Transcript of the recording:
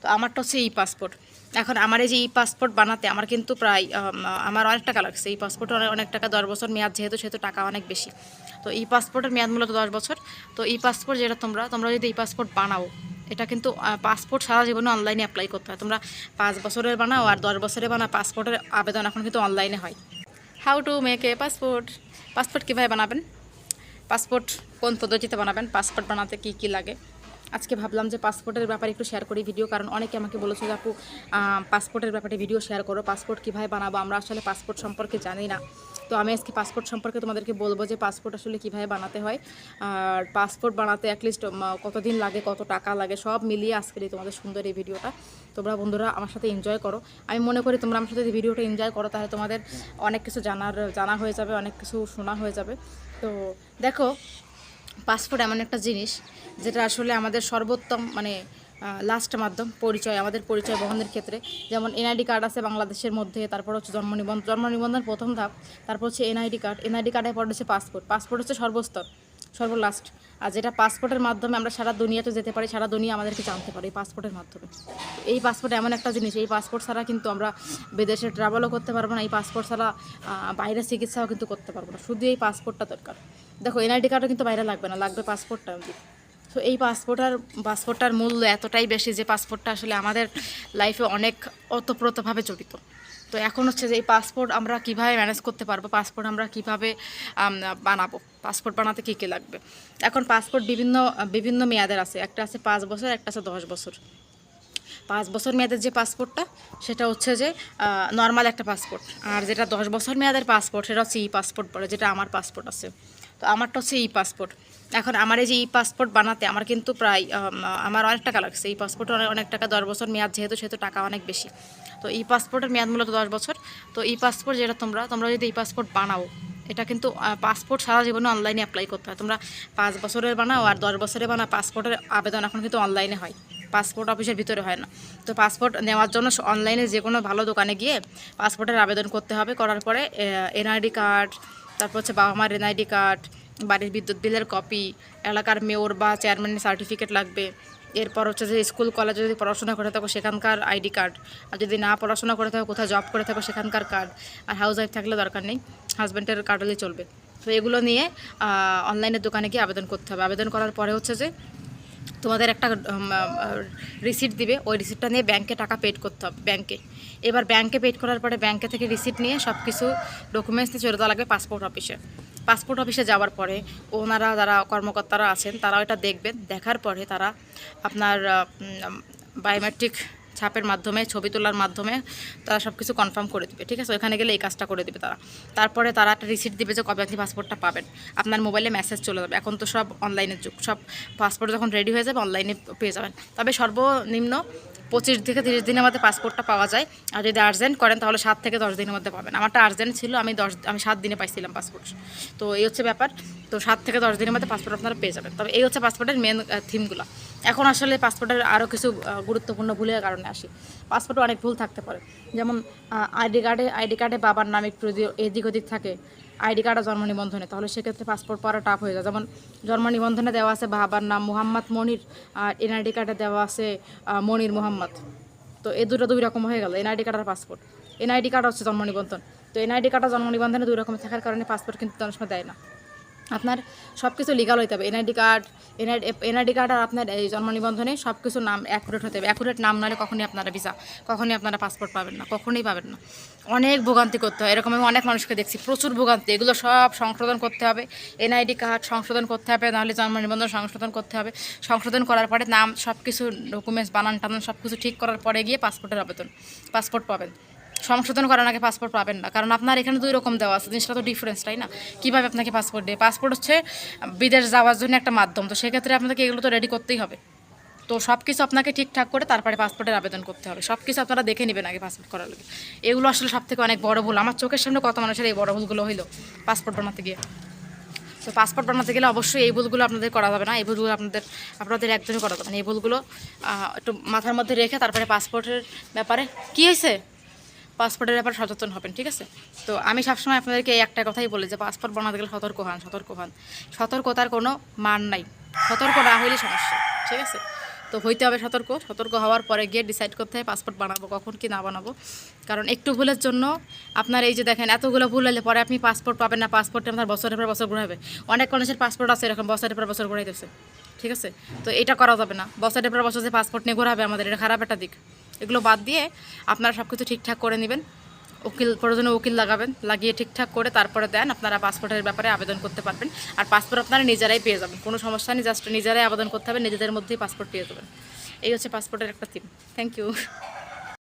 তো আমারটা হচ্ছে ই পাসপোর্ট এখন আমার এই যে ই পাসপোর্ট বানাতে আমার কিন্তু প্রায় আমার অনেক টাকা লাগছে। এই পাসপোর্টে অনেক টাকা, দশ বছর মেয়াদ যেহেতু, সেহেতু টাকা অনেক বেশি। তো ই পাসপোর্টের মেয়াদ মূলত দশ বছর। তো ই পাসপোর্ট যেটা তোমরা তোমরা যদি ই পাসপোর্ট বানাও, এটা কিন্তু পাসপোর্ট সারা জীবনে অনলাইনে অ্যাপ্লাই করতে হয়। তোমরা পাঁচ বছরের বানাও আর দশ বছরের বানাও পাসপোর্টের আবেদন এখন কিন্তু অনলাইনে হয়। How to make a passport passport কীভাবে বানাবেন? পাসপোর্ট কোন পদ্ধতিতে বানাবেন? পাসপোর্ট বানাতে কি কি লাগে? আজকে ভাবলাম যে পাসপোর্টের ব্যাপারে একটু শেয়ার করি ভিডিও কারণ অনেকে আমাকে বলেছে যে আপু পাসপোর্টের ব্যাপারে ভিডিও শেয়ার করো, পাসপোর্ট কীভাবে বানাবো, আমরা আসলে পাসপোর্ট সম্পর্কে জানি না। তো আমি আজকে পাসপোর্ট সম্পর্কে তোমাদেরকে বলব যে পাসপোর্ট আসলে কীভাবে বানাতে হয়, আর পাসপোর্ট বানাতে অ্যাটলিস্ট কতদিন লাগে, কত টাকা লাগে, সব মিলিয়ে আজকের এই তোমাদের সুন্দর এই ভিডিওটা তোমরা বন্ধুরা আমার সাথে এনজয় করো। আমি মনে করি তোমরা আমার সাথে যদি ভিডিওটা এনজয় করো, তাহলে তোমাদের অনেক কিছু জানার, জানা হয়ে যাবে, অনেক কিছু শোনা হয়ে যাবে। তো দেখো পাসপোর্ট এমন একটা জিনিস যেটা আসলে আমাদের সর্বোত্তম মানে লাস্ট মাধ্যম পরিচয়, আমাদের পরিচয় বহনের ক্ষেত্রে। যেমন এনআইডি কার্ড আছে বাংলাদেশের মধ্যে, তারপর হচ্ছে জন্ম নিবন্ধন জন্ম নিবন্ধন প্রথম ধাপ, তারপর হচ্ছে এনআইডি কার্ড এনআইডি কার্ডের পর হচ্ছে পাসপোর্ট। পাসপোর্ট হচ্ছে সর্বস্তর, সর্বলাস্ট। আর যেটা পাসপোর্টের মাধ্যমে আমরা সারা দুনিয়াতে যেতে পারি, সারা দুনিয়া আমাদেরকে জানতে পারি এই পাসপোর্টের মাধ্যমে। এই পাসপোর্ট এমন একটা জিনিস, এই পাসপোর্ট ছাড়া কিন্তু আমরা বিদেশে ট্রাভেলও করতে পারব না, এই পাসপোর্ট ছাড়া বাইরে চিকিৎসাও কিন্তু করতে পারব না। শুধু এই পাসপোর্টটা দরকার। দেখো এনআইডি কার্ডও কিন্তু বাইরে লাগবে না, লাগবে পাসপোর্টটা। তো এই পাসপোর্টার, পাসপোর্টটার মূল্য এতটাই বেশি যে পাসপোর্টটা আসলে আমাদের লাইফে অনেক ওতপ্রোতভাবে জড়িত। তো এখন হচ্ছে যে এই পাসপোর্ট আমরা কীভাবে ম্যানেজ করতে পারব, পাসপোর্ট আমরা কীভাবে বানাবো, পাসপোর্ট বানাতে কী কী লাগবে? এখন পাসপোর্ট বিভিন্ন বিভিন্ন মেয়াদের আছে, একটা আছে পাঁচ বছর, একটা আছে দশ বছর। পাঁচ বছর মেয়াদের যে পাসপোর্টটা, সেটা হচ্ছে যে নর্মাল একটা পাসপোর্ট। আর যেটা দশ বছর মেয়াদের পাসপোর্ট, সেটা হচ্ছে ই পাসপোর্ট বলে, যেটা আমার পাসপোর্ট আছে। তো আমারটা হচ্ছে ই পাসপোর্ট এখন আমার এই যে ই পাসপোর্ট বানাতে, আমার কিন্তু প্রায় আমার অনেক টাকা লাগছে। এই পাসপোর্টে অনেক অনেক টাকা, দশ বছর মেয়াদ যেহেতু, সেহেতু টাকা অনেক বেশি। তো ই পাসপোর্টের মেয়াদ মূলত দশ বছর। তো ই পাসপোর্ট যেটা তোমরা তোমরা যদি ই পাসপোর্ট বানাও, এটা কিন্তু পাসপোর্ট সারা জীবনে অনলাইনে অ্যাপ্লাই করতে হয়। তোমরা পাঁচ বছরের বানাও আর দশ বছরের বানাও পাসপোর্টের আবেদন এখন কিন্তু অনলাইনে হয়। পাসপোর্ট অফিসের ভিতরে হয় না। তো পাসপোর্ট নেওয়ার জন্য অনলাইনে যে কোনো ভালো দোকানে গিয়ে পাসপোর্টের আবেদন করতে হবে। করার পরে এনআইডি কার্ড তারপর হচ্ছে বাবা মার এনআইডি কার্ড, বাড়ির বিদ্যুৎ বিলের কপি এলাকার মেয়র বা চেয়ারম্যানের সার্টিফিকেট লাগবে। এরপর হচ্ছে যে স্কুল কলেজে যদি পড়াশোনা করে থাকো, সেখানকার আইডি কার্ড আর যদি না পড়াশোনা করে থাকো, কোথাও জব করে থাকো, সেখানকার কার্ড আর হাউস ওয়াইফ থাকলে দরকার নেই হাজব্যান্ডের কার্ড হলেই চলবে। তো এগুলো নিয়ে অনলাইনের দোকানে গিয়ে আবেদন করতে হবে। আবেদন করার পরে হচ্ছে যে তোমাদের একটা রিসিট দিবে। ওই রিসিটটা নিয়ে ব্যাংকে টাকা পেড করতে হবে ব্যাংকে এবার ব্যাংকে পেড করার পরে ব্যাংকে থেকে রিসিট নিয়ে সব কিছু ডকুমেন্টস নিয়ে চলে যাওয়া লাগবে পাসপোর্ট অফিসে পাসপোর্ট অফিসে যাওয়ার পরে ওনারা যারা কর্মকর্তারা আছেন তারা ওটা দেখবেন। দেখার পরে তারা আপনার বায়োমেট্রিক ছাপের মাধ্যমে, ছবি তোলার মাধ্যমে তারা সব কিছু কনফার্ম করে দেবে, ঠিক আছে? ওখানে গেলে এই কাজটা করে দেবে তারা। তারপরে তারা একটা রিসিট দিবে যে কবে আপনি পাসপোর্টটা পাবেন। আপনার মোবাইলে মেসেজ চলে যাবে। এখন তো সব অনলাইনের যুগ। সব পাসপোর্ট যখন রেডি হয়ে যাবে অনলাইনে পেয়ে যাবেন। তবে সর্বনিম্ন পঁচিশ থেকে তিরিশ দিনের মধ্যে পাসপোর্টটা পাওয়া যায়। আর যদি আর্জেন্ট করেন, তাহলে সাত থেকে দশ দিনের মধ্যে পাবেন। আমারটা আর্জেন্ট ছিল, আমি দশ, আমি সাত দিনে পাইছিলাম পাসপোর্ট তো এই হচ্ছে ব্যাপার। তো সাত থেকে দশ দিনের মধ্যে পাসপোর্ট আপনারা পেয়ে যাবেন। তবে এই হচ্ছে পাসপোর্টের মেন থিমগুলো এখন আসলে পাসপোর্টের আরও কিছু গুরুত্বপূর্ণ ভুলের কারণে আসি। পাসপোর্টে অনেক ভুল থাকতে পারে। যেমন আইডি কার্ডে আইডি কার্ডে বাবার নাম একটু এদিক ওদিক থাকে আইডি কার্ড জন্ম নিবন্ধনে, তাহলে সেক্ষেত্রে পাসপোর্ট পাওয়া টাফ হয়ে যায়। যেমন, জন্ম নিবন্ধনে দেওয়া আছে বাবার নাম মোহাম্মদ মনির, আর এনআইডি কার্ডে দেওয়া আছে মনির মোহাম্মদ। তো এই দুটো দুই রকম হয়ে গেল এনআইডি কার্ড আর পাসপোর্ট এনআইডি কার্ড হচ্ছে জন্ম নিবন্ধন। তো এনআইডি কার্ড আর জন্ম নিবন্ধনে দুই রকম থাকার কারণে পাসপোর্ট কিন্তু অনেক সময় দেয় না। আপনার সব কিছু লিগাল হইতে হবে। NID card NID NID card আর আপনার এই জন্ম নিবন্ধনে সব কিছু নাম অ্যাকুরেট হতে হবে। অ্যাকুরেট নাম নাহলে কখনই আপনারা ভিসা কখনই আপনারা পাসপোর্ট পাবেন না, কখনোই পাবেন না। অনেক ভোগান্তি করতে হয়, এরকম আমি অনেক মানুষকে দেখছি, প্রচুর ভোগান্তি। এগুলো সব সংশোধন করতে হবে। এনআইডি কার্ড সংশোধন করতে হবে, নাহলে জন্ম নিবন্ধন সংশোধন করতে হবে। সংশোধন করার পরে নাম সব কিছু ডকুমেন্টস বানান টানান সব কিছু ঠিক করার পরে গিয়ে পাসপোর্টের আবেদন পাসপোর্ট পাবেন। সংশোধন করার আগে পাসপোর্ট পাবেন না। কারণ আপনার এখানে দুই রকম দেওয়া আছে, জিনিসটা তো ডিফারেন্স তাই না? কীভাবে আপনাকে পাসপোর্ট দেয়? পাসপোর্ট হচ্ছে বিদেশ যাওয়ার জন্য একটা মাধ্যম, তো সেক্ষেত্রে আপনাকে এগুলো তো রেডি করতেই হবে। তো সব কিছু আপনাকে ঠিকঠাক করে তারপরে পাসপোর্টের আবেদন করতে হবে। সব কিছু আপনারা দেখে নেবেন আগে পাসপোর্ট করার লাগে এগুলো আসলে সব থেকে অনেক বড় ভুল। আমার চোখের সামনে কত মানুষের এই বড় ভুলগুলো হইল পাসপোর্ট বানাতে গিয়ে। তো পাসপোর্ট বানাতে গেলে অবশ্যই এই ভুলগুলো আপনাদের করা যাবে না। এই ভুলগুলো আপনাদের আপনাদের একদমই করা যাবে না। এই ভুলগুলো একটু মাথার মধ্যে রেখে তারপরে পাসপোর্টের ব্যাপারে কী হয়েছে? পাসপোর্টের ব্যাপারে সচেতন হবেন, ঠিক আছে? তো আমি সবসময় আপনাদেরকে এই একটা কথাই বলি যে, পাসপোর্ট বানাতে গেলে সতর্ক হন সতর্ক হন। সতর্কতার কোনো মান নাই। সতর্ক না হইলে সমস্যা, ঠিক আছে? তো হইতে হবে সতর্ক। সতর্ক হওয়ার পরে গিয়ে ডিসাইড করতে হয় পাসপোর্ট বানাবো কখন কি না বানাবো। কারণ একটু ভুলের জন্য আপনার এই যে দেখেন, এতগুলো ভুল হলে পরে আপনি পাসপোর্ট পাবেন না, পাসপোর্টে আপনার বছরের পর বছর ঘুরাবে। অনেক মানুষের পাসপোর্ট আছে এরকম, বছরের পর বছর ঘুরাইতেছে, ঠিক আছে? তো এটা করা যাবে না। বছরের পর বছর যে পাসপোর্ট নিয়ে ঘোরাবে আমাদের, এটা খারাপ একটা দিক। এগুলো বাদ দিয়ে আপনারা সব কিছু ঠিকঠাক করে নেবেন। উকিল, প্রয়োজনে উকিল লাগাবেন, লাগিয়ে ঠিকঠাক করে তারপরে দেন, আপনারা পাসপোর্টের ব্যাপারে আবেদন করতে পারবেন। আর পাসপোর্ট আপনারা নিজেরাই পেয়ে যাবেন। কোনো সমস্যা নেই, জাস্ট নিজেরাই আবেদন করতে হবে, নিজেদের মধ্যেই পাসপোর্ট পেয়ে যাবেন। এই হচ্ছে পাসপোর্টের একটা থিম। Thank you